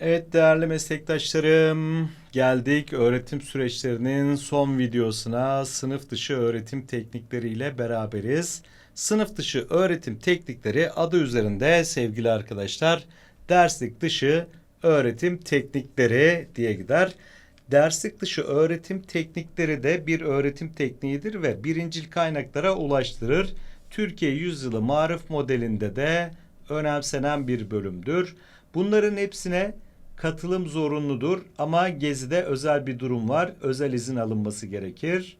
Evet değerli meslektaşlarım, geldik öğretim süreçlerinin son videosuna sınıf dışı öğretim teknikleriyle beraberiz. Sınıf dışı öğretim teknikleri adı üzerinde sevgili arkadaşlar derslik dışı öğretim teknikleri diye gider. Derslik dışı öğretim teknikleri de bir öğretim tekniğidir ve birincil kaynaklara ulaştırır. Türkiye Yüzyılı Marif modelinde de önemsenen bir bölümdür. Bunların hepsine katılım zorunludur ama gezide özel bir durum var. Özel izin alınması gerekir.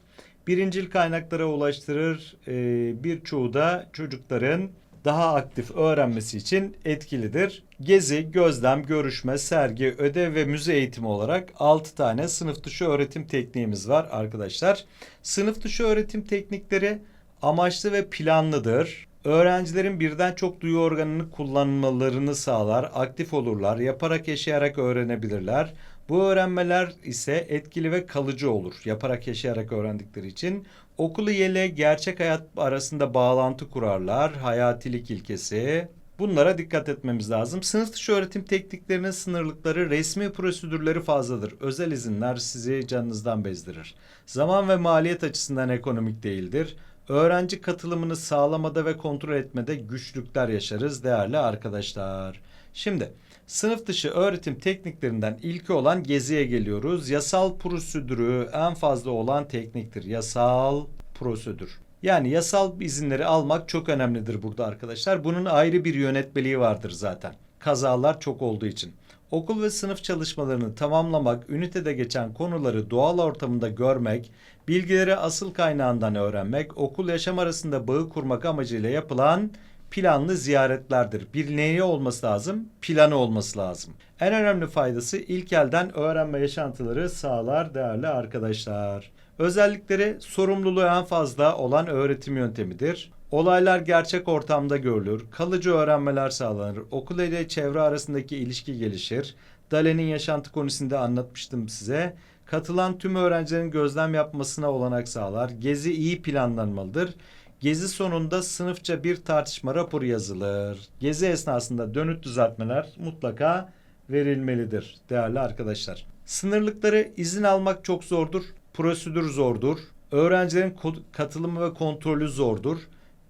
Birincil kaynaklara ulaştırır. Ee, birçoğu da çocukların daha aktif öğrenmesi için etkilidir. Gezi, gözlem, görüşme, sergi, ödev ve müze eğitimi olarak 6 tane sınıf dışı öğretim tekniğimiz var arkadaşlar. Sınıf dışı öğretim teknikleri amaçlı ve planlıdır. Öğrencilerin birden çok duyu organını kullanmalarını sağlar, aktif olurlar, yaparak yaşayarak öğrenebilirler. Bu öğrenmeler ise etkili ve kalıcı olur. Yaparak yaşayarak öğrendikleri için okulu ile gerçek hayat arasında bağlantı kurarlar. Hayatilik ilkesi. Bunlara dikkat etmemiz lazım. Sınıf dışı öğretim tekniklerinin sınırlıkları, resmi prosedürleri fazladır. Özel izinler sizi canınızdan bezdirir. Zaman ve maliyet açısından ekonomik değildir. Öğrenci katılımını sağlamada ve kontrol etmede güçlükler yaşarız değerli arkadaşlar. Şimdi sınıf dışı öğretim tekniklerinden ilki olan geziye geliyoruz. Yasal prosedürü en fazla olan tekniktir. Yasal prosedür. Yani yasal izinleri almak çok önemlidir burada arkadaşlar. Bunun ayrı bir yönetmeliği vardır zaten. Kazalar çok olduğu için. Okul ve sınıf çalışmalarını tamamlamak, ünitede geçen konuları doğal ortamında görmek, bilgileri asıl kaynağından öğrenmek, okul yaşam arasında bağı kurmak amacıyla yapılan planlı ziyaretlerdir. Bir neyi olması lazım? Planı olması lazım. En önemli faydası ilk elden öğrenme yaşantıları sağlar değerli arkadaşlar. Özellikleri sorumluluğu en fazla olan öğretim yöntemidir. Olaylar gerçek ortamda görülür. Kalıcı öğrenmeler sağlanır. Okul ile çevre arasındaki ilişki gelişir. Dalen'in yaşantı konusunda anlatmıştım size. Katılan tüm öğrencilerin gözlem yapmasına olanak sağlar. Gezi iyi planlanmalıdır. Gezi sonunda sınıfça bir tartışma raporu yazılır. Gezi esnasında dönüt düzeltmeler mutlaka verilmelidir değerli arkadaşlar. Sınırlıkları izin almak çok zordur. Prosedür zordur. Öğrencilerin katılımı ve kontrolü zordur.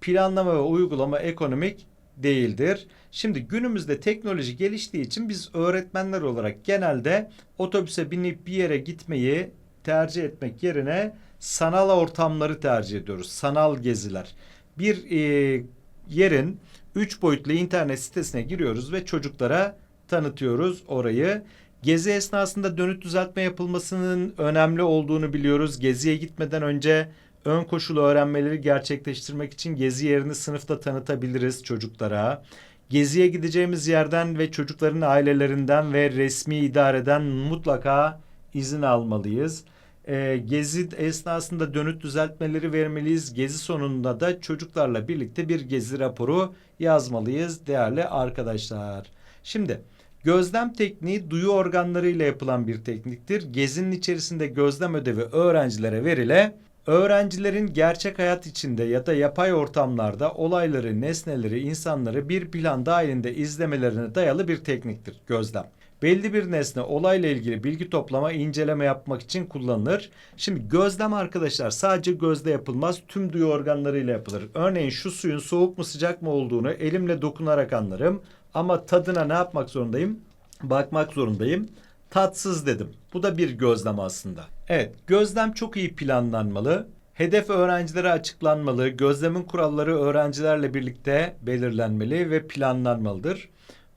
Planlama ve uygulama ekonomik değildir. Şimdi günümüzde teknoloji geliştiği için biz öğretmenler olarak genelde otobüse binip bir yere gitmeyi tercih etmek yerine sanal ortamları tercih ediyoruz. Sanal geziler. Bir e, yerin üç boyutlu internet sitesine giriyoruz ve çocuklara tanıtıyoruz orayı. Gezi esnasında dönüt düzeltme yapılmasının önemli olduğunu biliyoruz. Geziye gitmeden önce ön koşulu öğrenmeleri gerçekleştirmek için gezi yerini sınıfta tanıtabiliriz çocuklara. Geziye gideceğimiz yerden ve çocukların ailelerinden ve resmi idareden mutlaka izin almalıyız. Ee, gezi esnasında dönüt düzeltmeleri vermeliyiz. Gezi sonunda da çocuklarla birlikte bir gezi raporu yazmalıyız değerli arkadaşlar. Şimdi Gözlem tekniği duyu organlarıyla yapılan bir tekniktir. Gezinin içerisinde gözlem ödevi öğrencilere verile, öğrencilerin gerçek hayat içinde ya da yapay ortamlarda olayları, nesneleri, insanları bir plan dahilinde izlemelerine dayalı bir tekniktir gözlem. Belli bir nesne olayla ilgili bilgi toplama, inceleme yapmak için kullanılır. Şimdi gözlem arkadaşlar sadece gözle yapılmaz, tüm duyu organlarıyla yapılır. Örneğin şu suyun soğuk mu sıcak mı olduğunu elimle dokunarak anlarım. Ama tadına ne yapmak zorundayım? Bakmak zorundayım. Tatsız dedim. Bu da bir gözlem aslında. Evet, gözlem çok iyi planlanmalı. Hedef öğrencilere açıklanmalı. Gözlemin kuralları öğrencilerle birlikte belirlenmeli ve planlanmalıdır.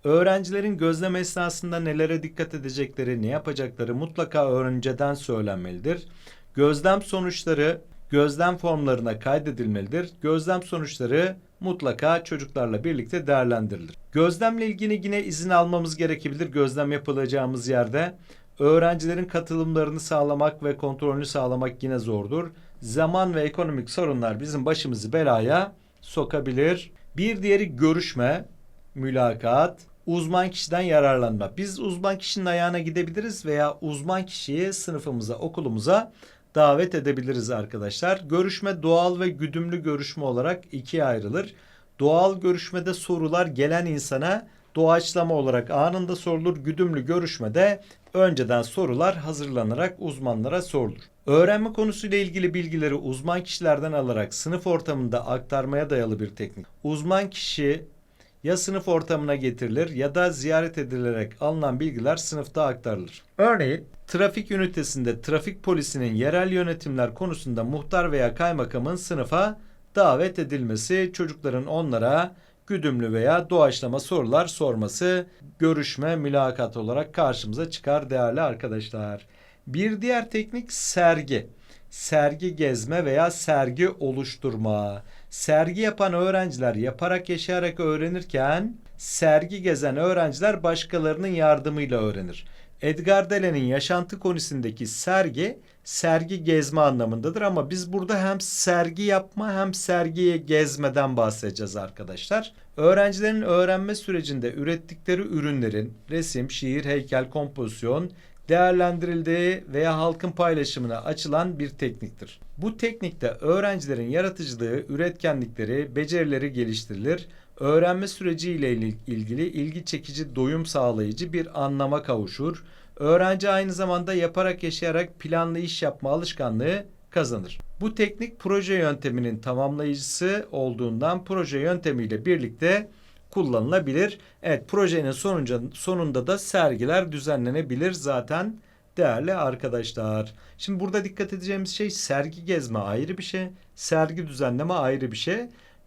Öğrencilerin gözlem esnasında nelere dikkat edecekleri, ne yapacakları mutlaka önceden söylenmelidir. Gözlem sonuçları gözlem formlarına kaydedilmelidir. Gözlem sonuçları mutlaka çocuklarla birlikte değerlendirilir. Gözlemle ilgili yine izin almamız gerekebilir gözlem yapılacağımız yerde. Öğrencilerin katılımlarını sağlamak ve kontrolünü sağlamak yine zordur. Zaman ve ekonomik sorunlar bizim başımızı belaya sokabilir. Bir diğeri görüşme, mülakat, uzman kişiden yararlanma. Biz uzman kişinin ayağına gidebiliriz veya uzman kişiyi sınıfımıza, okulumuza davet edebiliriz arkadaşlar. Görüşme doğal ve güdümlü görüşme olarak ikiye ayrılır. Doğal görüşmede sorular gelen insana doğaçlama olarak anında sorulur. Güdümlü görüşmede önceden sorular hazırlanarak uzmanlara sorulur. Öğrenme konusuyla ilgili bilgileri uzman kişilerden alarak sınıf ortamında aktarmaya dayalı bir teknik. Uzman kişi ya sınıf ortamına getirilir ya da ziyaret edilerek alınan bilgiler sınıfta aktarılır. Örneğin trafik ünitesinde trafik polisinin yerel yönetimler konusunda muhtar veya kaymakamın sınıfa davet edilmesi, çocukların onlara güdümlü veya doğaçlama sorular sorması, görüşme, mülakat olarak karşımıza çıkar değerli arkadaşlar. Bir diğer teknik sergi. Sergi gezme veya sergi oluşturma. Sergi yapan öğrenciler yaparak yaşayarak öğrenirken sergi gezen öğrenciler başkalarının yardımıyla öğrenir. Edgar Delen'in yaşantı konusundaki sergi sergi gezme anlamındadır ama biz burada hem sergi yapma hem sergiye gezmeden bahsedeceğiz arkadaşlar. Öğrencilerin öğrenme sürecinde ürettikleri ürünlerin resim, şiir, heykel, kompozisyon değerlendirildiği veya halkın paylaşımına açılan bir tekniktir. Bu teknikte öğrencilerin yaratıcılığı, üretkenlikleri, becerileri geliştirilir. Öğrenme süreciyle ilgili ilgi çekici, doyum sağlayıcı bir anlama kavuşur. Öğrenci aynı zamanda yaparak yaşayarak planlı iş yapma alışkanlığı kazanır. Bu teknik proje yönteminin tamamlayıcısı olduğundan proje yöntemiyle birlikte kullanılabilir. Evet projenin sonunca, sonunda da sergiler düzenlenebilir zaten değerli arkadaşlar. Şimdi burada dikkat edeceğimiz şey sergi gezme ayrı bir şey, sergi düzenleme ayrı bir şey.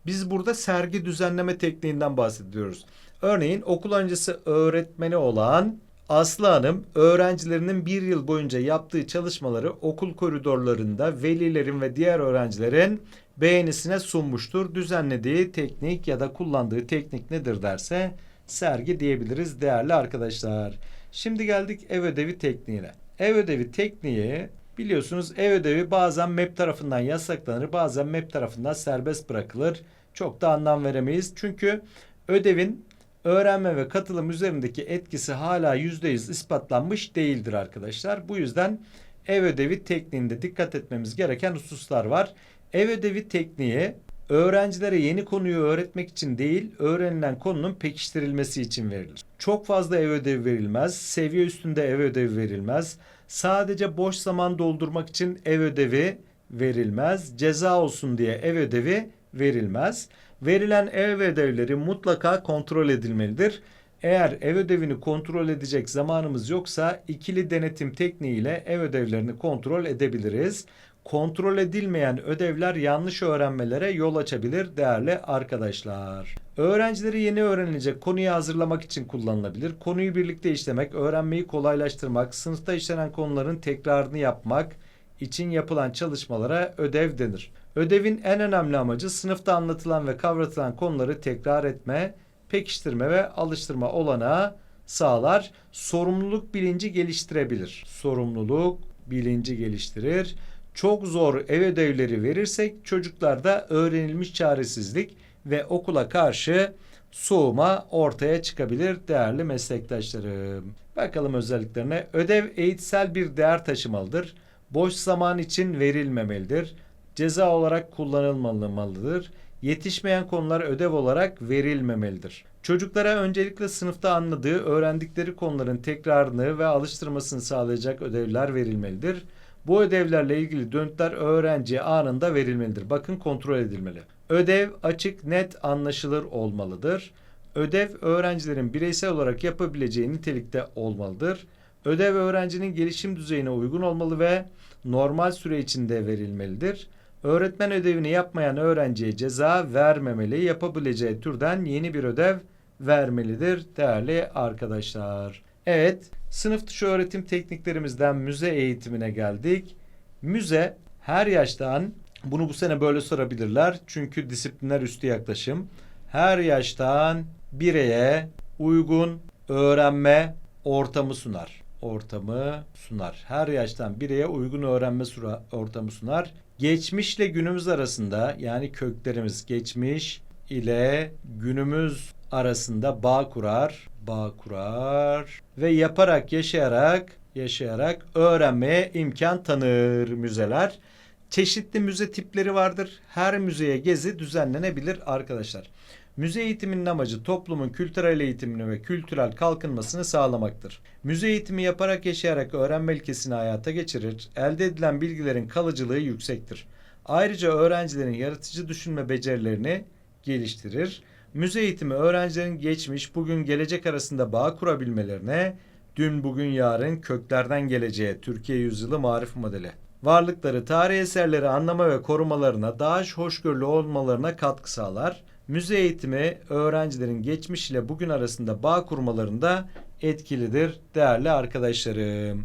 Biz burada sergi düzenleme tekniğinden bahsediyoruz. Örneğin okul öncesi öğretmeni olan Aslı Hanım öğrencilerinin bir yıl boyunca yaptığı çalışmaları okul koridorlarında velilerin ve diğer öğrencilerin beğenisine sunmuştur. Düzenlediği teknik ya da kullandığı teknik nedir derse sergi diyebiliriz değerli arkadaşlar. Şimdi geldik ev ödevi tekniğine. Ev ödevi tekniği biliyorsunuz ev ödevi bazen MEP tarafından yasaklanır bazen MEP tarafından serbest bırakılır. Çok da anlam veremeyiz. Çünkü ödevin öğrenme ve katılım üzerindeki etkisi hala %100 ispatlanmış değildir arkadaşlar. Bu yüzden ev ödevi tekniğinde dikkat etmemiz gereken hususlar var. Ev ödevi tekniği öğrencilere yeni konuyu öğretmek için değil, öğrenilen konunun pekiştirilmesi için verilir. Çok fazla ev ödevi verilmez, seviye üstünde ev ödevi verilmez. Sadece boş zaman doldurmak için ev ödevi verilmez. Ceza olsun diye ev ödevi verilmez. Verilen ev ödevleri mutlaka kontrol edilmelidir. Eğer ev ödevini kontrol edecek zamanımız yoksa ikili denetim tekniğiyle ev ödevlerini kontrol edebiliriz. Kontrol edilmeyen ödevler yanlış öğrenmelere yol açabilir değerli arkadaşlar. Öğrencileri yeni öğrenilecek konuyu hazırlamak için kullanılabilir. Konuyu birlikte işlemek, öğrenmeyi kolaylaştırmak, sınıfta işlenen konuların tekrarını yapmak için yapılan çalışmalara ödev denir. Ödevin en önemli amacı sınıfta anlatılan ve kavratılan konuları tekrar etme, pekiştirme ve alıştırma olanağı sağlar. Sorumluluk bilinci geliştirebilir. Sorumluluk bilinci geliştirir. Çok zor ev ödevleri verirsek çocuklarda öğrenilmiş çaresizlik ve okula karşı soğuma ortaya çıkabilir değerli meslektaşlarım. Bakalım özelliklerine. Ödev eğitsel bir değer taşımalıdır. Boş zaman için verilmemelidir ceza olarak kullanılmalıdır. Yetişmeyen konular ödev olarak verilmemelidir. Çocuklara öncelikle sınıfta anladığı, öğrendikleri konuların tekrarını ve alıştırmasını sağlayacak ödevler verilmelidir. Bu ödevlerle ilgili dönütler öğrenciye anında verilmelidir. Bakın kontrol edilmeli. Ödev açık, net, anlaşılır olmalıdır. Ödev öğrencilerin bireysel olarak yapabileceği nitelikte olmalıdır. Ödev öğrencinin gelişim düzeyine uygun olmalı ve normal süre içinde verilmelidir. Öğretmen ödevini yapmayan öğrenciye ceza vermemeli, yapabileceği türden yeni bir ödev vermelidir değerli arkadaşlar. Evet, sınıf dışı öğretim tekniklerimizden müze eğitimine geldik. Müze her yaştan, bunu bu sene böyle sorabilirler çünkü disiplinler üstü yaklaşım. Her yaştan bireye uygun öğrenme ortamı sunar. Ortamı sunar. Her yaştan bireye uygun öğrenme ortamı sunar geçmişle günümüz arasında yani köklerimiz geçmiş ile günümüz arasında bağ kurar, bağ kurar ve yaparak, yaşayarak, yaşayarak öğrenmeye imkan tanır müzeler. Çeşitli müze tipleri vardır. Her müzeye gezi düzenlenebilir arkadaşlar. Müze eğitiminin amacı toplumun kültürel eğitimini ve kültürel kalkınmasını sağlamaktır. Müze eğitimi yaparak yaşayarak öğrenme ilkesini hayata geçirir, elde edilen bilgilerin kalıcılığı yüksektir. Ayrıca öğrencilerin yaratıcı düşünme becerilerini geliştirir. Müze eğitimi öğrencilerin geçmiş, bugün, gelecek arasında bağ kurabilmelerine, dün, bugün, yarın, köklerden geleceğe Türkiye Yüzyılı Marif Modeli. Varlıkları, tarihi eserleri anlama ve korumalarına, daha hoşgörülü olmalarına katkı sağlar. Müze eğitimi öğrencilerin geçmiş ile bugün arasında bağ kurmalarında etkilidir değerli arkadaşlarım.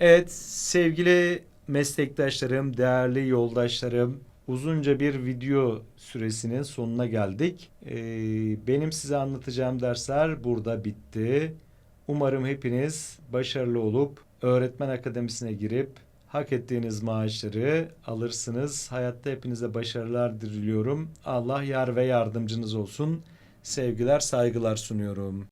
Evet sevgili meslektaşlarım, değerli yoldaşlarım uzunca bir video süresinin sonuna geldik. Ee, benim size anlatacağım dersler burada bitti. Umarım hepiniz başarılı olup öğretmen akademisine girip hak ettiğiniz maaşları alırsınız. Hayatta hepinize başarılar diliyorum. Allah yar ve yardımcınız olsun. Sevgiler, saygılar sunuyorum.